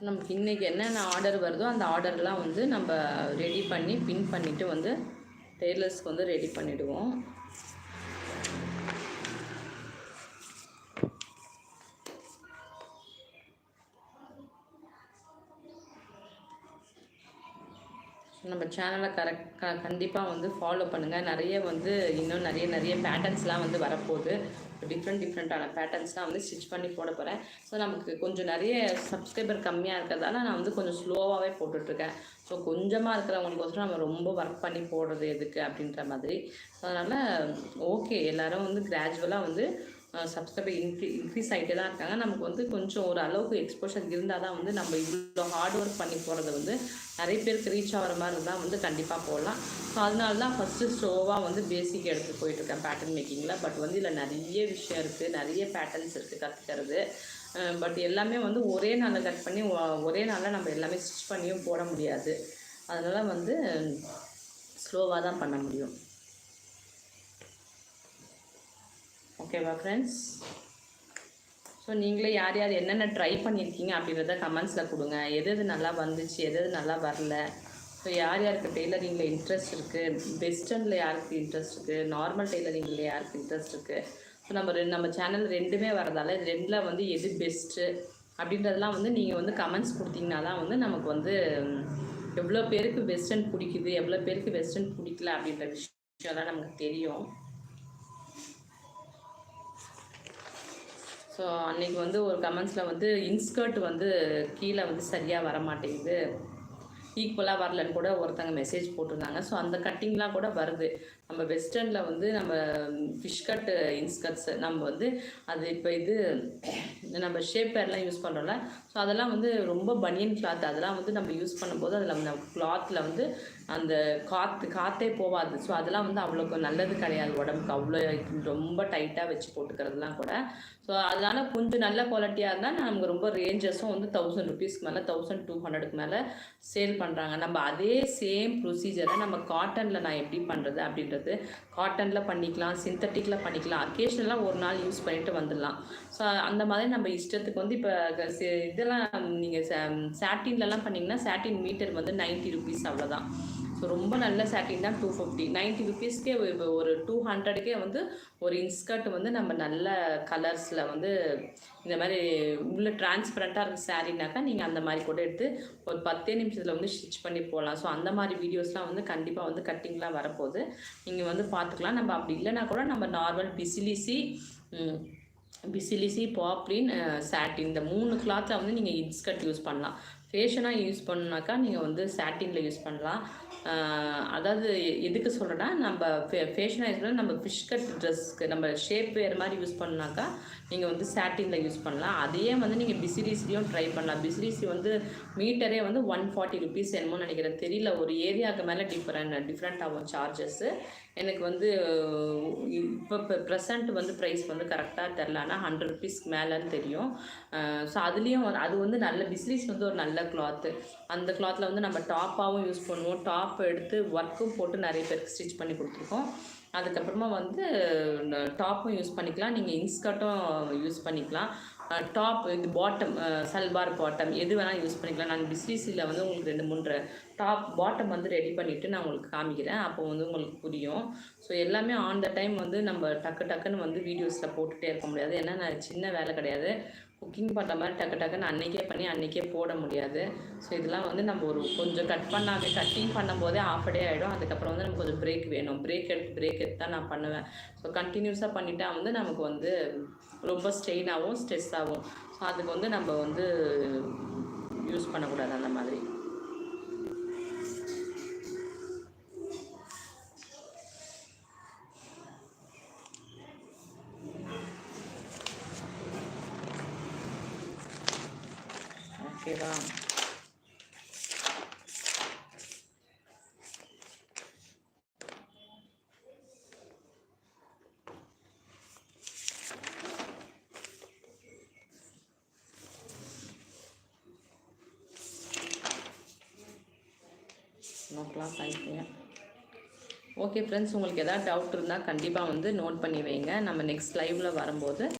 நமக்கு இன்றைக்கி என்னென்ன ஆர்டர் வருதோ அந்த ஆர்டர்லாம் வந்து நம்ம ரெடி பண்ணி பின் பண்ணிவிட்டு வந்து டெய்லர்ஸ்க்கு வந்து ரெடி பண்ணிவிடுவோம் நம்ம சேனலை கரெக்ட் க கண்டிப்பாக வந்து ஃபாலோ பண்ணுங்கள் நிறைய வந்து இன்னும் நிறைய நிறைய பேட்டர்ன்ஸ்லாம் வந்து வரப்போகுது. டிஃப்ரெண்ட் டிஃப்ரெண்ட்டான பேட்டர்ன்ஸ்லாம் வந்து ஸ்டிச் பண்ணி போட போகிறேன் ஸோ நமக்கு கொஞ்சம் நிறைய சப்ஸ்கிரைபர் கம்மியாக இருக்கிறதால நான் வந்து கொஞ்சம் ஸ்லோவாகவே போட்டுட்ருக்கேன். ஸோ கொஞ்சமாக இருக்கிறவங்களுக்கோசரம் நம்ம ரொம்ப ஒர்க் பண்ணி போடுறது எதுக்கு அப்படின்ற மாதிரி. ஸோ அதனால் ஓகே எல்லோரும் வந்து கிராஜுவலாக வந்து சப்ஸ்கிரைபர் இன்க்ரீ இன்க்ரீஸ் ஆகிட்டே தான் இருக்காங்க. நமக்கு வந்து கொஞ்சம் ஒரு அளவுக்கு எக்ஸ்போஷர் இருந்தால் தான் வந்து நம்ம இவ்வளோ ஹார்ட் ஒர்க் பண்ணி போகிறத வந்து நிறைய பேருக்கு ரீச் ஆகிற மாதிரி இருந்தால் வந்து கண்டிப்பாக போடலாம். ஸோ அதனால தான் ஃபஸ்ட்டு ஸ்லோவாக வந்து பேசிக் எடுத்து போயிட்டுருக்கேன் பேட்டர்ன் மேக்கிங்கில் பட் வந்து இதில் நிறைய விஷயம் இருக்குது நிறைய பேட்டர்ன்ஸ் இருக்குது கற்றுக்கிறது பட் எல்லாமே வந்து ஒரே நாளில் கட் பண்ணி ஒரே நாளில் நம்ம எல்லாமே ஸ்டிச் பண்ணியும் போட முடியாது. அதனால் வந்து ஸ்லோவாக தான் பண்ண முடியும். ஓகேவா ஃப்ரெண்ட்ஸ் ஸோ நீங்களே யார் யார் என்னென்ன ட்ரை பண்ணியிருக்கீங்க அப்படின்றத கமெண்ட்ஸில் கொடுங்க. எது எது நல்லா வந்துச்சு எது எது நல்லா வரல. ஸோ யார் யாருக்கு டெய்லரிங்கில் இன்ட்ரெஸ்ட் இருக்குது வெஸ்டர்னில் யாருக்கு இன்ட்ரெஸ்ட் இருக்குது நார்மல் டெய்லரிங்கில் யாருக்கு இன்ட்ரெஸ்ட் இருக்குது ஸோ நம்ம ரெண்டு நம்ம சேனல் ரெண்டுமே வரதால இது ரெண்டில் வந்து எது பெஸ்ட்டு அப்படின்றதெல்லாம் வந்து நீங்கள் வந்து கமெண்ட்ஸ் கொடுத்தீங்கன்னா தான் வந்து நமக்கு வந்து எவ்வளோ பேருக்கு வெஸ்டர்ன் பிடிக்குது எவ்வளோ பேருக்கு வெஸ்டர்ன் பிடிக்கல அப்படின்ற விஷயம்லாம் நமக்கு தெரியும். ஸோ அன்னைக்கு வந்து ஒரு கமெண்ட்ஸில் வந்து இன்ஸ்கர்ட் வந்து கீழே வந்து சரியாக வர மாட்டேங்குது ஈக்குவலாக வரலன்னு கூட ஒருத்தங்க மெசேஜ் போட்டிருந்தாங்க. ஸோ அந்த கட்டிங்லாம் கூட வருது. நம்ம வெஸ்டர்னில் வந்து நம்ம ஃபிஷ் கட்டு இன்ஸ்கர்ட்ஸ் நம்ம வந்து அது இப்போ இது நம்ம ஷேப் பேர்லாம் யூஸ் பண்ணுறோம்ல ஸோ அதெல்லாம் வந்து ரொம்ப பனியன் கிளாத் அதெல்லாம் வந்து நம்ம யூஸ் பண்ணும்போது அதில் நம்ம கிளாத்தில் வந்து அந்த காற்று காற்றே போகாது ஸோ அதெல்லாம் வந்து அவ்வளோக்கு நல்லது கிடையாது உடம்புக்கு. அவ்வளோ ரொம்ப டைட்டாக வச்சு போட்டுக்கிறதுலாம் கூட. ஸோ அதனால் கொஞ்சம் நல்ல குவாலிட்டியாக இருந்தால் நமக்கு ரொம்ப ரேஞ்சஸும் வந்து தௌசண்ட் ருபீஸ்க்கு மேலே தௌசண்ட் டூ ஹண்ட்ரடுக்கு மேலே சேல் பண்ணுறாங்க நம்ம அதே சேம் ப்ரொசீஜரை நம்ம காட்டனில் நான் எப்படி பண்ணுறது அப்படின்றது காட்டனில் பண்ணிக்கலாம் சிந்தட்டிக்கில் பண்ணிக்கலாம். அக்கேஷனலாக ஒரு நாள் யூஸ் பண்ணிட்டு வந்துடலாம். ஸோ அந்த மாதிரி நம்ம இஷ்டத்துக்கு வந்து இப்போ இதெல்லாம் நீங்கள் சாட்டின்லலாம் பண்ணிங்கன்னா சாட்டின் மீட்டர் வந்து நைன்ட்டி ருபீஸ் அவ்வளோதான் ஸோ ரொம்ப நல்ல சாட்டின் தான் டூ ஃபிஃப்டி நைன்ட்டி ருபீஸ்க்கே ஒரு டூ ஹண்ட்ரடுக்கே வந்து ஒரு இன்ஸ்கர்ட் வந்து நம்ம நல்ல கலர்ஸில் வந்து இந்த மாதிரி உள்ள டிரான்ஸ்பரண்ட்டாக இருக்க சாரீனாக்கா நீங்கள் அந்த மாதிரி கூட எடுத்து ஒரு பத்தே நிமிஷத்தில் வந்து ஸ்டிச் பண்ணி போகலாம் ஸோ அந்த மாதிரி வீடியோஸ்லாம் வந்து கண்டிப்பாக வந்து கட்டிங்லாம் வரப்போகுது. நீங்கள் வந்து பார்த்துக்கலாம் நம்ம அப்படி இல்லைனா கூட நம்ம நார்மல் பிசிலிசி பிசிலிசி பாப்ளின் சாட்டின் இந்த மூணு கிளாத்தில் வந்து நீங்கள் இன்ஸ்கர்ட் யூஸ் பண்ணலாம். ஃபேஷனாக யூஸ் பண்ணாக்கா நீங்கள் வந்து சாட்டினில் யூஸ் பண்ணலாம். அதாவது எ- எதுக்கு சொல்கிறேன்னா நம்ம ஃபே ஃபேஷனாக யூஸ் பண்ணால் நம்ம ஃபிஷ் கட் ட்ரெஸ்க்கு நம்ம ஷேப் வேறு மாதிரி யூஸ் பண்ணாக்கா நீங்கள் வந்து சாட்டினில் யூஸ் பண்ணலாம். அதையே வந்து நீங்கள் பிசிலிசிலையும் ட்ரை பண்ணலாம். பிசிரிசி வந்து மீட்டரே வந்து ஒன் ஃபார்ட்டி ருபீஸ் என்னமோ நினைக்கிறேன். தெரியல ஒரு ஏரியாவுக்கு மேலே டிஃப்ரெண்ட் டிஃப்ரெண்ட் ஆகும் சார்ஜஸ்ஸு எனக்கு வந்து இப்போ இப்போ ப்ரெசண்ட் வந்து ப்ரைஸ் வந்து கரெக்டாக தெரில ஆனால் ஹண்ட்ரட் ருபீஸ்க்கு மேலேன்னு தெரியும். ஸோ அதுலேயும் அது வந்து நல்ல பிஸ்லிஸ் வந்து ஒரு நல்ல கிளாத்து அந்த கிளாத்தில் வந்து நம்ம டாப்பாகவும் யூஸ் பண்ணுவோம். டாப் எடுத்து ஒர்க்கும் போட்டு நிறைய பேருக்கு ஸ்டிச் பண்ணி கொடுத்துருக்கோம். அதுக்கப்புறமா வந்து டாப்பும் யூஸ் பண்ணிக்கலாம். நீங்கள் இன்ஸ்கர்ட்டும் யூஸ் பண்ணிக்கலாம். டாப் இது பாட்டம் சல்வார் பாட்டம் எது வேணால் யூஸ் பண்ணிக்கலாம். நான் பிஸ்லிஸில் வந்து உங்களுக்கு ரெண்டு மூன்று டாப் பாட்டம் வந்து ரெடி பண்ணிவிட்டு நான் உங்களுக்கு காமிக்கிறேன். அப்போ வந்து உங்களுக்கு புரியும். ஸோ எல்லாமே ஆன் த டைம் வந்து நம்ம டக்கு டக்குன்னு வந்து வீடியோஸில் போட்டுகிட்டே இருக்க முடியாது. ஏன்னா நான் சின்ன வேலை கிடையாது. குக்கிங் பண்ணுற மாதிரி டக்கு டக்குன்னு அன்றைக்கே பண்ணி அன்றைக்கே போட முடியாது. ஸோ இதெல்லாம் வந்து நம்ம ஒரு கொஞ்சம் கட் பண்ணாவே கட்டிங் பண்ணும்போதே ஆஃப் டே ஆகிடும் அதுக்கப்புறம் வந்து நமக்கு கொஞ்சம் பிரேக் வேணும். பிரேக் எடுத்து பிரேக் எடுத்து தான் நான் பண்ணுவேன். ஸோ கண்டினியூஸாக பண்ணிட்டா வந்து நமக்கு வந்து ரொம்ப ஸ்ட்ரெயின் ஆகும் ஸ்ட்ரெஸ் ஆகும். ஸோ அதுக்கு வந்து நம்ம வந்து யூஸ் பண்ணக்கூடாது அந்த மாதிரி. ஓகேவா நோக்கலாம் பண்ணிக்கோங்க ஓகே ஃப்ரெண்ட்ஸ் உங்களுக்கு எதாவது டவுட் இருந்தால் கண்டிப்பாக வந்து நோட் பண்ணி வைங்க. நம்ம நெக்ஸ்ட் லைவில் வரும்போது